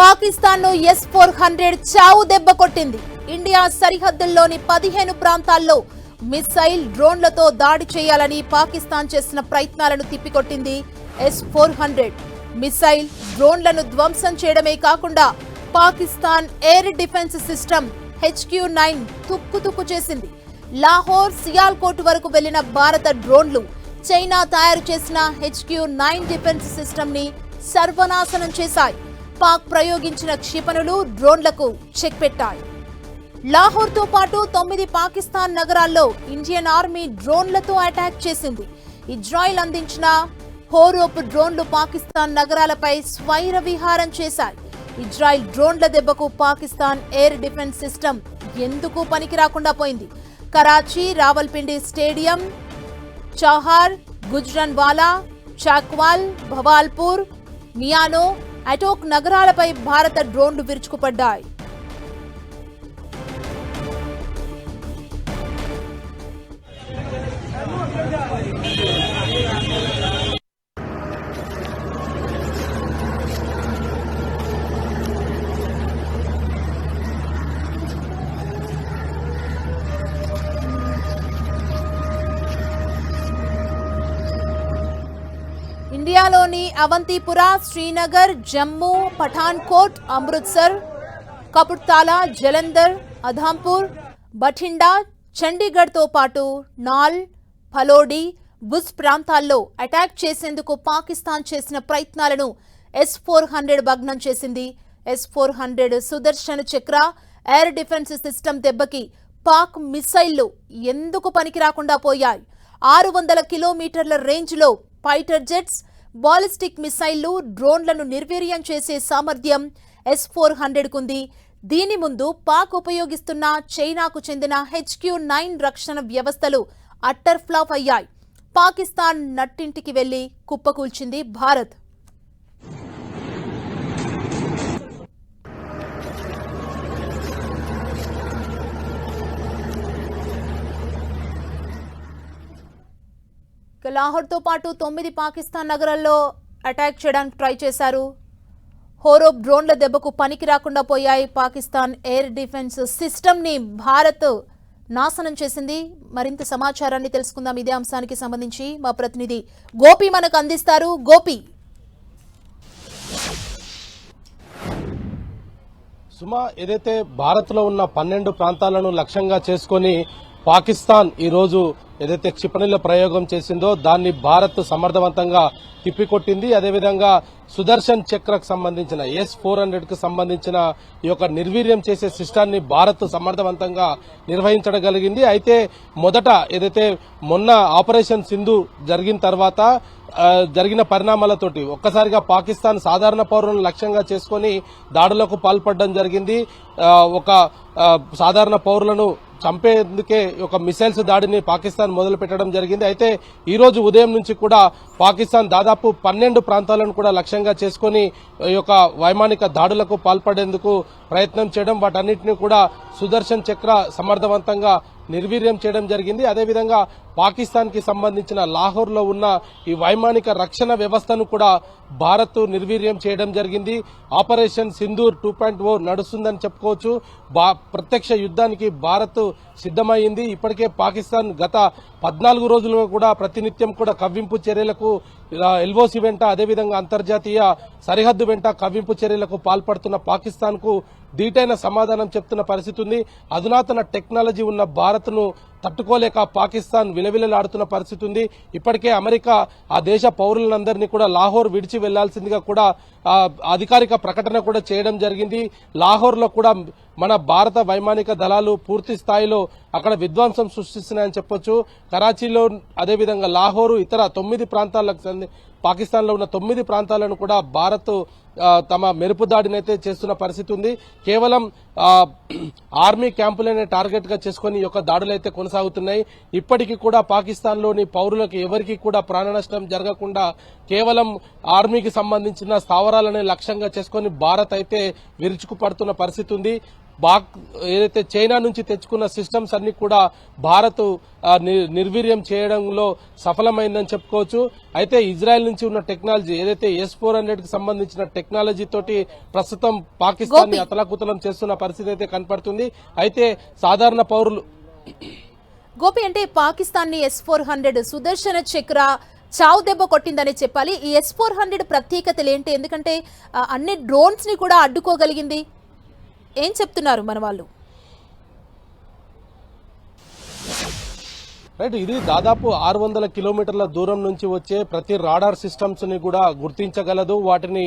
పాకిస్తాన్ను yes four hundred చావు దెబ్బ కొట్టింది. ఇండియా సరిహద్దుల్లోని పదిహేను ప్రాంతాల్లో మిసైల్ డ్రోన్లతో దాడి చేయాలని పాకిస్తాన్ చేసిన ప్రయత్నాలను తిప్పికొట్టింది ఎస్ ఫోర్ హండ్రెడ్. మిసైల్ డ్రోన్లను ధ్వంసం చేయడమే కాకుండా Pakistan air defence system HQ nine తుక్కు తుక్కు చేసింది. లాహోర్ సియాల్కోట్ వరకు వెళ్ళిన భారత డ్రోన్లు చైనా తయారు చేసిన హెచ్క్యూ నైన్ డిఫెన్స్ సిస్టమ్ని సర్వనాశనం చేశాయి. పాక్ ప్రయోగించిన క్షిపణులు డ్రోన్లకు చెక్ పెట్టాయి. లాహోర్తో పాటు తొమ్మిది పాకిస్తాన్ నగరాల్లో ఇండియన్ ఆర్మీ డ్రోన్లతో అటాక్ చేసింది. ఇజ్రాయిల్ అందించిన హోరోప్ డ్రోన్లు పాకిస్తాన్ నగరాలపై స్వైర విహారం చేశాయి. ఇజ్రాయిల్ డ్రోన్ల దెబ్బకు పాకిస్తాన్ ఎయిర్ డిఫెన్స్ సిస్టమ్ ఎందుకు పనికి రాకుండా పోయింది? కరాచీ రావల్పిండి స్టేడియం చౌహార్ గుజ్రన్వాలా చాక్వాల్ భవాల్పూర్ మియానో అటోక్ నగరాలపై భారత డ్రోన్లు విరుచుకుపడ్డాయి. ఇండియాలోని అవంతిపుర శ్రీనగర్ జమ్మూ పఠాన్కోట్ అమృత్సర్ కపుర్తాలా జలంధర్ అధాంపూర్ బఠిండా చండీగఢ్తో పాటు నాల్ ఫలోడి బుజ్ ప్రాంతాల్లో అటాక్ చేసేందుకు పాకిస్తాన్ చేసిన ప్రయత్నాలను ఎస్ ఫోర్ హండ్రెడ్ భగ్నం చేసింది. S four hundred Sudarshan Chakra air defence system దెబ్బకి పాక్ మిసైళ్ళు ఎందుకు పనికి రాకుండా పోయాయి? ఆరు వందల కిలోమీటర్ల రేంజ్లో ఫైటర్ జెట్స్ బాలిస్టిక్ మిసైళ్ళు డ్రోన్లను నిర్వీర్యం చేసే సామర్థ్యం ఎస్ ఫోర్ హండ్రెడ్కుంది దీని ముందు పాక్ ఉపయోగిస్తున్న చైనాకు చెందిన హెచ్క్యూ నైన్ రక్షణ వ్యవస్థలు అట్టర్ ఫ్లాప్ అయ్యాయి. పాకిస్తాన్ నట్టింటికి వెళ్ళి కుప్పకూల్చింది భారత్. లాహోర్తో పాటు తొమ్మిది పాకిస్తాన్ నగరాల్లో అటాక్ చేయడానికి ట్రై చేశారు. హోరో డ్రోన్ల దెబ్బకు పనికి రాకుండా పోయాయి పాకిస్తాన్ ఎయిర్ డిఫెన్స్ సిస్టమ్ని భారత్ నాశనం చేసింది. మరింత సమాచారాన్ని తెలుసుకుందాం. ఇదే అంశానికి సంబంధించి మా ప్రతినిధి గోపి మనకు అందిస్తారు. గోపి. సుమా ఏదైతే భారత్లో ఉన్న పన్నెండు ప్రాంతాలను లక్ష్యంగా చేసుకొని పాకిస్తాన్ ఈరోజు ఏదైతే క్షిపణుల ప్రయోగం చేసిందో దాన్ని భారత్ సమర్థవంతంగా తిప్పికొట్టింది. అదేవిధంగా సుదర్శన్ చక్రకు సంబంధించిన ఎస్ ఫోర్ హండ్రెడ్కు సంబంధించిన ఈ యొక్క నిర్వీర్యం చేసే సిస్టాన్ని భారత్ సమర్థవంతంగా నిర్వహించగలిగింది అయితే మొదట ఏదైతే మొన్న ఆపరేషన్ సింధు జరిగిన తర్వాత జరిగిన పరిణామాలతోటి ఒక్కసారిగా పాకిస్తాన్ సాధారణ పౌరులను లక్ష్యంగా చేసుకొని దాడులకు పాల్పడడం జరిగింది. ఒక సాధారణ పౌరులను చంపేందుకే ఒక మిసైల్స్ దాడిని పాకిస్తాన్ మొదలు పెట్టడం జరిగింది. అయితే ఈ రోజు ఉదయం నుంచి కూడా పాకిస్తాన్ దాదాపు పన్నెండు ప్రాంతాలను కూడా లక్ష్యంగా చేసుకొని ఈ యొక్క వైమానిక దాడులకు పాల్పడేందుకు ప్రయత్నం చేయడం వాటన్నిటిని కూడా సుదర్శన్ చక్ర సమర్థవంతంగా నిర్వీర్యం చేయడం జరిగింది. అదేవిధంగా పాకిస్తాన్కి సంబంధించిన లాహోర్లో ఉన్న ఈ వైమానిక రక్షణ వ్యవస్థను కూడా భారత్ నిర్వీర్యం చేయడం జరిగింది. Operation Sindoor two point O నడుస్తుందని చెప్పుకోవచ్చు. బా- ప్రత్యక్ష యుద్ధానికి భారత్ సిద్ధమైంది. ఇప్పటికే పాకిస్తాన్ గత పద్నాలుగు రోజులుగా కూడా ప్రతినిత్యం కూడా కవ్వింపు చర్యలకు ఎల్ఓసి వెంట అదేవిధంగా అంతర్జాతీయ సరిహద్దు వెంట కవ్వింపు చర్యలకు పాల్పడుతున్న పాకిస్తాన్కు ధీటైన సమాధానం చెప్తున్న పరిస్థితి ఉంది. అధునాతన టెక్నాలజీ ఉన్న భారత్ను తట్టుకోలేక పాకిస్తాన్ విలవిలలాడుతున్న పరిస్థితి ఉంది. ఇప్పటికే అమెరికా ఆ దేశ పౌరులందరినీ కూడా లాహోర్ విడిచి వెళ్ళాల్సిందిగా కూడా అధికారిక ప్రకటన కూడా చేయడం జరిగింది. లాహోర్లో కూడా మన భారత వైమానిక దళాలు పూర్తి స్థాయిలో అక్కడ విధ్వంసం సృష్టిస్తున్నాయని చెప్పొచ్చు. కరాచీలో అదేవిధంగా లాహోరు ఇతర తొమ్మిది ప్రాంతాలకు పాకిస్తాన్లో ఉన్న తొమ్మిది ప్రాంతాలను కూడా భారత్ తమ మెరుపు దాడినైతే చేస్తున్న పరిస్థితి ఉంది. కేవలం ఆర్మీ క్యాంపులనే టార్గెట్గా చేసుకుని యొక్క దాడులు అయితే కొనసాగుతున్నాయి. ఇప్పటికీ కూడా పాకిస్తాన్లోని పౌరులకు ఎవరికి కూడా ప్రాణ నష్టం జరగకుండా కేవలం ఆర్మీకి సంబంధించిన స్థావరాలనే లక్ష్యంగా చేసుకుని భారత్ అయితే విరుచుకుపడుతున్న పరిస్థితి ఉంది. పాక్ ఏదైతే చైనా నుంచి తెచ్చుకున్న సిస్టమ్స్ అన్ని కూడా భారత్ నిర్వీర్యం చేయడంలో సఫలమైందని చెప్పుకోవచ్చు. అయితే ఇజ్రాయెల్ నుంచి ఉన్న టెక్నాలజీ ఏదైతే ఎస్ ఫోర్ హండ్రెడ్కి సంబంధించిన టెక్నాలజీ తోటి ప్రస్తుతం పాకిస్తాన్ని. అతలాకుతలం చేస్తున్న పరిస్థితి అయితే కనపడుతుంది. అయితే సాధారణ పౌరులు గోపి అంటే పాకిస్తాన్ని S four hundred Sudarshana Chakra చావు దెబ్బ కొట్టిందని చెప్పాలి. ఈ ఎస్ ఫోర్ హండ్రెడ్ ప్రత్యేకతలు ఏంటి? ఎందుకంటే అన్ని డ్రోన్స్ని కూడా అడ్డుకోగలిగింది. ఏం చెప్తున్నారు మన వాళ్ళు? రైట్ ఇది దాదాపు ఆరు వందల కిలోమీటర్ల దూరం నుంచి వచ్చే ప్రతి రాడార్ సిస్టమ్స్ని కూడా గుర్తించగలదు. వాటిని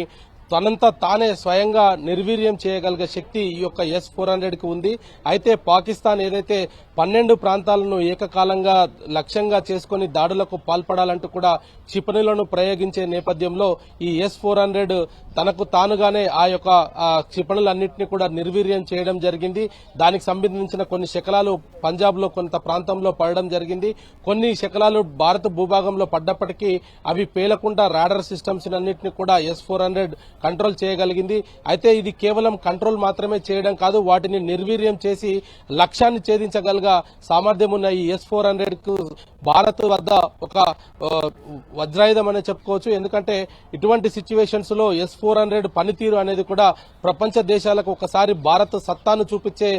తనంతా తానే స్వయంగా నిర్వీర్యం చేయగలిగే శక్తి ఈ యొక్క ఎస్ ఫోర్ హండ్రెడ్కి ఉంది. అయితే పాకిస్తాన్ ఏదైతే పన్నెండు ప్రాంతాలను ఏకకాలంగా లక్ష్యంగా చేసుకుని దాడులకు పాల్పడాలంటూ కూడా క్షిపణులను ప్రయోగించే నేపథ్యంలో ఈ ఎస్ ఫోర్ హండ్రెడ్ తనకు తానుగానే ఆ యొక్క క్షిపణులన్నింటినీ కూడా నిర్వీర్యం చేయడం జరిగింది. దానికి సంబంధించిన కొన్ని శకలాలు పంజాబ్లో కొంత ప్రాంతంలో పడడం జరిగింది. కొన్ని శకలాలు భారత భూభాగంలో పడ్డప్పటికీ అవి పేలకుండా రాడర్ సిస్టమ్స్ అన్నింటినీ కూడా ఎస్ ఫోర్ హండ్రెడ్ కంట్రోల్ చేయగలిగింది. అయితే ఇది కేవలం కంట్రోల్ మాత్రమే చేయడం కాదు వాటిని నిర్వీర్యం చేసి లక్ష్యాన్ని ఛేదించగలగ సామర్థ్యం ఉన్న ఈ ఎస్ ఫోర్ హండ్రెడ్కు భారత్ వద్ద ఒక వజ్రాయుధం అనే చెప్పుకోవచ్చు. ఎందుకంటే ఇటువంటి సిచ్యువేషన్స్లో ఎస్ ఫోర్ హండ్రెడ్ పనితీరు అనేది కూడా ప్రపంచ దేశాలకు ఒకసారి భారత్ సత్తాను చూపించే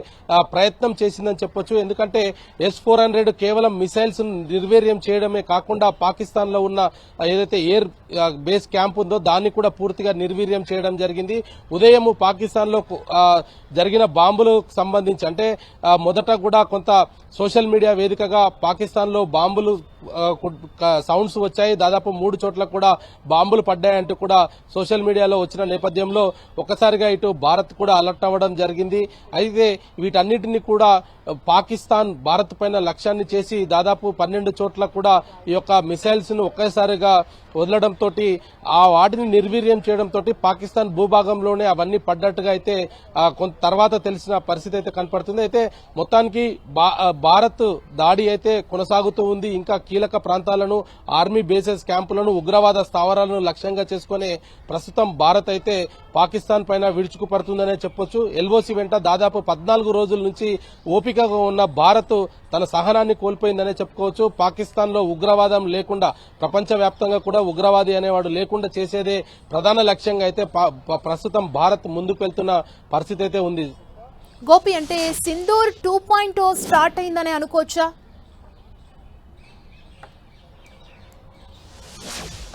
ప్రయత్నం చేసిందని చెప్పొచ్చు. ఎందుకంటే ఎస్ ఫోర్ హండ్రెడ్ కేవలం మిసైల్స్ నిర్వీర్యం చేయడమే కాకుండా పాకిస్తాన్లో ఉన్న ఏదైతే ఎయిర్ బేస్ క్యాంప్ ఉందో దాన్ని కూడా పూర్తిగా నిర్వీర్యం చేయడం జరిగింది. ఉదయం పాకిస్తాన్లో జరిగిన బాంబులకు సంబంధించి అంటే మొదట కూడా కొంత సోషల్ మీడియా వేదికగా పాకిస్తాన్లో బాంబులు సౌండ్స్ వచ్చాయి. దాదాపు మూడు చోట్ల కూడా బాంబులు పడ్డాయంటూ కూడా సోషల్ మీడియాలో వచ్చిన నేపథ్యంలో ఒక్కసారిగా ఇటు భారత్ కూడా అలర్ట్ అవ్వడం జరిగింది. అయితే వీటన్నిటిని కూడా పాకిస్తాన్ భారత్ పైన లక్ష్యాన్ని చేసి దాదాపు పన్నెండు చోట్ల కూడా ఈ యొక్క మిసైల్స్ను ఒకేసారిగా వదలడంతో ఆ వాటిని నిర్వీర్యం చేయడంతో పాకిస్తాన్ భూభాగంలోనే అవన్నీ పడ్డట్టుగా అయితే కొంత తర్వాత తెలిసిన పరిస్థితి అయితే కనపడుతుంది. అయితే మొత్తానికి భారత్ దాడి అయితే కొనసాగుతూ ఉంది. ఇంకా కీలక ప్రాంతాలను ఆర్మీ బేసెస్ క్యాంపులను ఉగ్రవాద స్థావరాలను లక్ష్యంగా చేసుకునే ప్రస్తుతం భారత్ అయితే పాకిస్తాన్ పైన విడుచుకుపడుతుందనే చెప్పొచ్చు. ఎల్ఓసి వెంట దాదాపు పద్నాలుగు రోజుల నుంచి ఓపికగా ఉన్న భారత్ తన సహనాన్ని కోల్పోయిందనే చెప్పుకోవచ్చు. పాకిస్తాన్లో ఉగ్రవాదం లేకుండా ప్రపంచవ్యాప్తంగా కూడా ఉగ్రవాది అనేవాడు లేకుండా చేసేదే ప్రధాన లక్ష్యంగా అయితే ప- ప్రస్తుతం భారత్ ముందుకు వెళ్తున్న పరిస్థితి అయితే ఉంది. గోపి అంటే సింధూర్ టూ పాయింట్ స్టార్ట్ అయిందని అనుకోవచ్చా?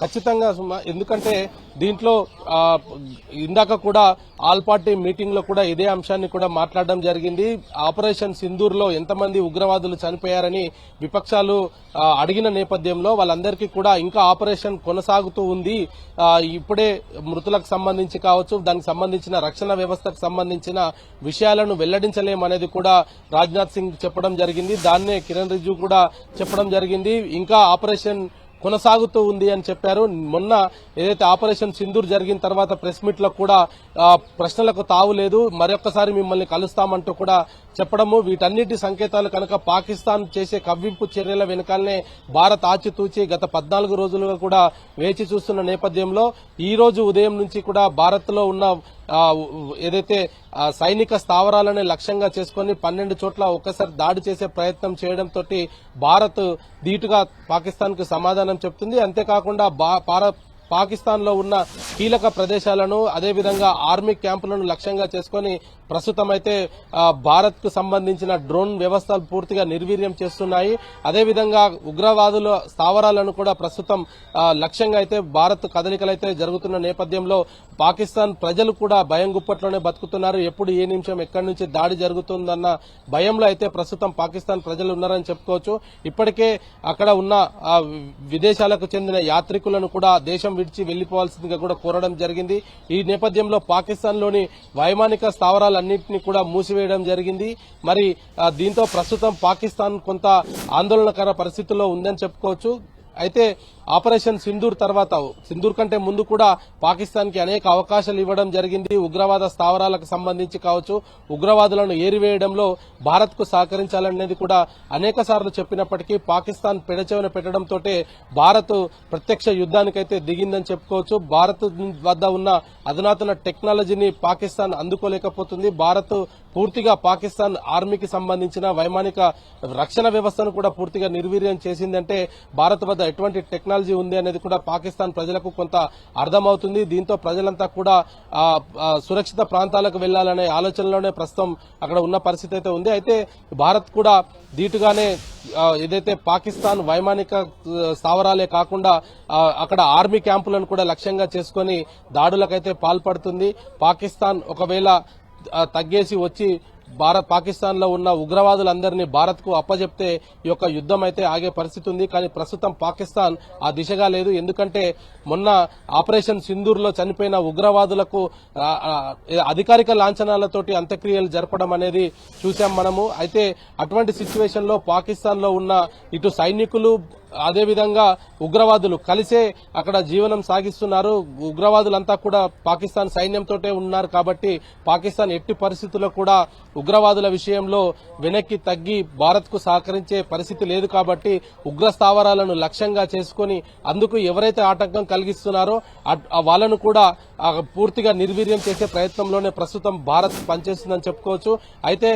ఖచ్చితంగా సుమ ఎందుకంటే దీంట్లో ఇందాక కూడా ఆల్ పార్టీ మీటింగ్లో కూడా ఇదే అంశాన్ని కూడా మాట్లాడడం జరిగింది. ఆపరేషన్ సింధూర్లో ఎంతమంది ఉగ్రవాదులు చనిపోయారని విపక్షాలు అడిగిన నేపథ్యంలో వాళ్ళందరికీ కూడా ఇంకా ఆపరేషన్ కొనసాగుతూ ఉంది. ఇప్పుడే మృతులకు సంబంధించి కావచ్చు దానికి సంబంధించిన రక్షణ వ్యవస్థకు సంబంధించిన విషయాలను వెల్లడించలేమనేది కూడా రాజ్నాథ్ సింగ్ చెప్పడం జరిగింది. దాన్నే కిరణ్ రిజ్జు కూడా చెప్పడం జరిగింది. ఇంకా ఆపరేషన్ కొనసాగుతూ ఉంది అని చెప్పారు. మొన్న ఏదైతే ఆపరేషన్ సింధూర్ జరిగిన తర్వాత ప్రెస్ మీట్లో కూడా ప్రశ్నలకు తావులేదు మరొకసారి మిమ్మల్ని కలుస్తామంటూ కూడా చెప్పడము. వీటన్నిటి సంకేతాలు కనుక పాకిస్తాన్ చేసే కవ్వింపు చర్యల వెనకాలనే భారత్ ఆచితూచి గత పద్నాలుగు రోజులుగా కూడా వేచి చూస్తున్న నేపథ్యంలో ఈ రోజు ఉదయం నుంచి కూడా భారత్లో ఉన్న ఏదైతే సైనిక స్థావరాలని లక్ష్యంగా చేసుకుని పన్నెండు చోట్ల ఒక్కసారి దాడి చేసే ప్రయత్నం చేయడంతో భారత్ ధీటుగా పాకిస్తాన్కు సమాధానం చెప్తుంది. అంతేకాకుండా భా- పాకిస్తాన్లో ఉన్న కీలక ప్రదేశాలను అదేవిధంగా ఆర్మీ క్యాంపులను లక్ష్యంగా చేసుకుని ప్రస్తుతం అయితే భారత్కు సంబంధించిన డ్రోన్ వ్యవస్థలు పూర్తిగా నిర్వీర్యం చేస్తున్నాయి. అదేవిధంగా ఉగ్రవాదుల స్థావరాలను కూడా ప్రస్తుతం లక్ష్యంగా అయితే భారత్ కదలికలైతే జరుగుతున్న నేపథ్యంలో పాకిస్తాన్ ప్రజలు కూడా భయం గుప్పట్లోనే బతుకుతున్నారు. ఎప్పుడు ఏ నిమిషం ఎక్కడి నుంచి దాడి జరుగుతుందన్న భయంలో అయితే ప్రస్తుతం పాకిస్తాన్ ప్రజలు ఉన్నారని చెప్పుకోవచ్చు. ఇప్పటికే అక్కడ ఉన్న విదేశాలకు చెందిన యాత్రికులను కూడా దేశం విడిచి వెళ్ళిపోవాల్సిందిగా కూడా కోరడం జరిగింది. ఈ నేపథ్యంలో పాకిస్తాన్లోని వైమానిక స్థావరాలు అన్నింటినీ కూడా మూసివేయడం జరిగింది. మరి దీంతో ప్రస్తుతం పాకిస్తాన్ కొంత ఆందోళనకర పరిస్థితుల్లో ఉందని చెప్పుకోవచ్చు. అయితే ఆపరేషన్ సింధూర్ తర్వాత సింధూర్ కంటే ముందు కూడా పాకిస్తాన్కి అనేక అవకాశాలు ఇవ్వడం జరిగింది. ఉగ్రవాద స్థావరాలకు సంబంధించి కావచ్చు ఉగ్రవాదులను ఏరివేయడంలో భారత్కు సహకరించాలనేది కూడా అనేక సార్లు చెప్పినప్పటికీ పాకిస్తాన్ పెడచెవిన పెట్టడంతో భారత్ ప్రత్యక్ష యుద్ధానికైతే దిగిందని చెప్పుకోవచ్చు. భారత్ వద్ద ఉన్న అధునాతన టెక్నాలజీని పాకిస్తాన్ అందుకోలేకపోతుంది. భారత్ పూర్తిగా పాకిస్తాన్ ఆర్మీకి సంబంధించిన వైమానిక రక్షణ వ్యవస్థను కూడా పూర్తిగా నిర్వీర్యం చేసిందంటే భారత్ వద్ద ఎటువంటి టెక్నాలజీ ఉంది అనేది కూడా పాకిస్తాన్ ప్రజలకు కొంత అర్థమవుతుంది. దీంతో ప్రజలంతా కూడా సురక్షిత ప్రాంతాలకు వెళ్ళాలనే ఆలోచనలోనే ప్రస్తుతం అక్కడ ఉన్న పరిస్థితి అయితే ఉంది. అయితే భారత్ కూడా దీటుగానే ఏదైతే పాకిస్తాన్ వైమానిక స్థావరాలే కాకుండా అక్కడ ఆర్మీ క్యాంపులను కూడా లక్ష్యంగా చేసుకుని దాడులకైతే పాల్పడుతుంది. పాకిస్తాన్ ఒకవేళ తగ్గేసి వచ్చి భారత్ పాకిస్తాన్లో ఉన్న ఉగ్రవాదులందరినీ భారత్కు అప్పజెప్తే ఈ యొక్క యుద్ధం అయితే ఆగే పరిస్థితి ఉంది. కానీ ప్రస్తుతం పాకిస్తాన్ ఆ దిశగా లేదు. ఎందుకంటే మొన్న ఆపరేషన్ సింధూర్లో చనిపోయిన ఉగ్రవాదులకు అధికారిక లాంఛనాలతోటి అంత్యక్రియలు జరపడం అనేది చూసాం మనము. అయితే అటువంటి సిచ్యువేషన్లో పాకిస్తాన్లో ఉన్న ఇటు సైనికులు అదేవిధంగా ఉగ్రవాదులు కలిసే అక్కడ జీవనం సాగిస్తున్నారు. ఉగ్రవాదులంతా కూడా పాకిస్తాన్ సైన్యంతోటే ఉన్నారు కాబట్టి పాకిస్తాన్ ఎట్టి పరిస్థితుల్లో కూడా ఉగ్రవాదుల విషయంలో వెనక్కి తగ్గి భారత్కు సహకరించే పరిస్థితి లేదు కాబట్టి ఉగ్ర స్థావరాలను లక్ష్యంగా చేసుకుని అందుకు ఎవరైతే ఆటంకం కలిగిస్తున్నారో అట్- ఆ వాళ్ళను కూడా పూర్తిగా నిర్వీర్యం చేసే ప్రయత్నంలోనే ప్రస్తుతం భారత్ పనిచేస్తుందని చెప్పుకోవచ్చు. అయితే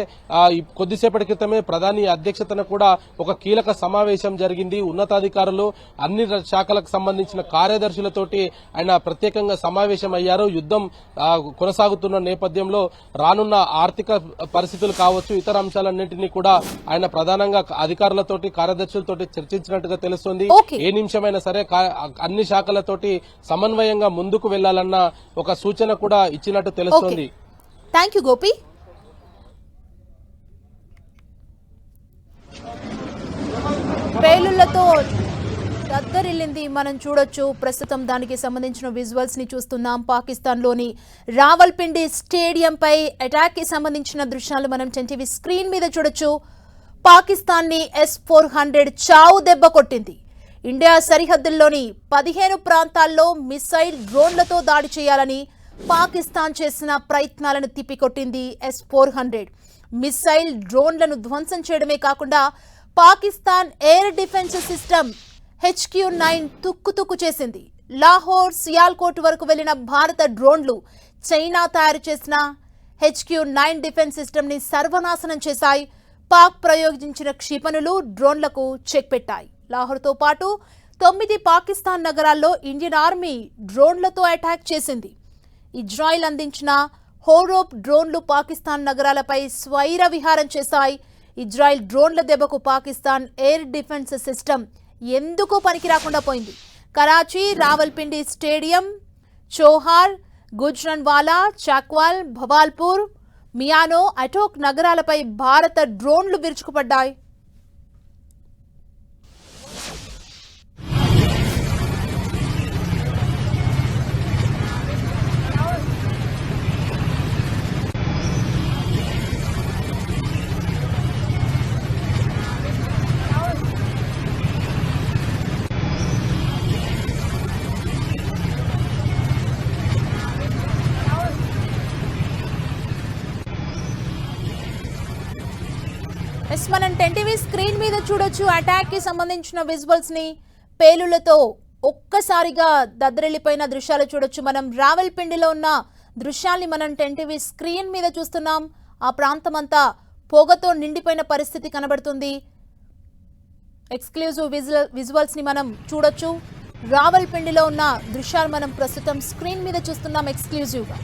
కొద్దిసేపటి క్రితమే ప్రధాని అధ్యక్షతన కూడా ఒక కీలక సమావేశం జరిగింది. ఉన్నతాధికారులు అన్ని శాఖలకు సంబంధించిన కార్యదర్శులతోటి ఆయన ప్రత్యేకంగా సమావేశం అయ్యారు యుద్ధం ఆ, కొనసాగుతున్న నేపథ్యంలో రానున్న ఆర్థిక పరిస్థితులు కావచ్చు ఇతర అంశాలన్నింటినీ కూడా ఆయన ప్రధానంగా అధికారులతోటి కార్యదర్శులతోటి చర్చించినట్టుగా తెలుస్తోంది. ఏ నిమిషమైనా సరే అన్ని శాఖలతోటి సమన్వయంగా ముందుకు వెళ్ళాలన్న ఒక సూచన కూడా ఇచ్చినట్టు తెలుస్తోంది. Thank you Gopi. పేలుళ్ళతో దద్దరిల్లింది మనం చూడొచ్చు ప్రస్తుతం దానికి సంబంధించిన విజువల్స్ని చూస్తున్నాం పాకిస్తాన్లోని రావల్పిండి స్టేడియంపై అటాక్కి అటాక్కి సంబంధించిన దృశ్యాలు మనం టెన్టీవీ స్క్రీన్ మీద చూడొచ్చు. పాకిస్తాన్ని ఎస్ ఫోర్ హండ్రెడ్ చావు దెబ్బ కొట్టింది. ఇండియా సరిహద్దుల్లోని పదిహేను ప్రాంతాల్లో మిసైల్ డ్రోన్లతో దాడి చేయాలని పాకిస్తాన్ చేసిన ప్రయత్నాలను తిప్పికొట్టింది ఎస్ ఫోర్ హండ్రెడ్ మిసైల్ డ్రోన్లను ధ్వంసం చేయడమే కాకుండా Pakistan air defence system HQ nine తుక్కు తుక్కు చేసింది. లాహోర్ సియాల్కోట్ వరకు వెళ్ళిన భారత డ్రోన్లు చైనా తయారు చేసిన హెచ్క్యూ నైన్ డిఫెన్స్ సిస్టమ్ని సర్వనాశనం చేశాయి. పాక్ ప్రయోగించిన క్షిపణులు డ్రోన్లకు చెక్ పెట్టాయి. లాహోర్తో పాటు తొమ్మిది పాకిస్తాన్ నగరాల్లో ఇండియన్ ఆర్మీ డ్రోన్లతో అటాక్ చేసింది. ఇజ్రాయిల్ అందించిన హోరోప్ డ్రోన్లు పాకిస్తాన్ నగరాలపై స్వైర విహారం చేశాయి. ఇజ్రాయిల్ డ్రోన్ల దెబ్బకు పాకిస్తాన్ ఎయిర్ డిఫెన్స్ సిస్టమ్ ఎందుకు పనికి రాకుండా పోయింది? కరాచీ రావల్పిండి స్టేడియం చోహార్ గుజ్రన్వాలా చాక్వాల్ భవాల్పూర్ మియానో అటోక్ నగరాలపై భారత డ్రోన్లు విరుచుకుపడ్డాయి. ఎస్ మనం టెన్ టీవీ స్క్రీన్ మీద చూడొచ్చు. అటాక్కి సంబంధించిన విజువల్స్ని పేలులతో ఒక్కసారిగా దద్దరిల్లిపోయిన దృశ్యాలు చూడొచ్చు. మనం రావల్పిండిలో ఉన్న దృశ్యాల్ని మనం టెన్ టీవీ స్క్రీన్ మీద చూస్తున్నాం. ఆ ప్రాంతం అంతా పొగతో నిండిపోయిన పరిస్థితి కనబడుతుంది. ఎక్స్క్లూజివ్ విజువల్ విజువల్స్ని మనం చూడొచ్చు. రావల్పిండిలో ఉన్న దృశ్యాలు మనం ప్రస్తుతం స్క్రీన్ మీద చూస్తున్నాం ఎక్స్క్లూజివ్గా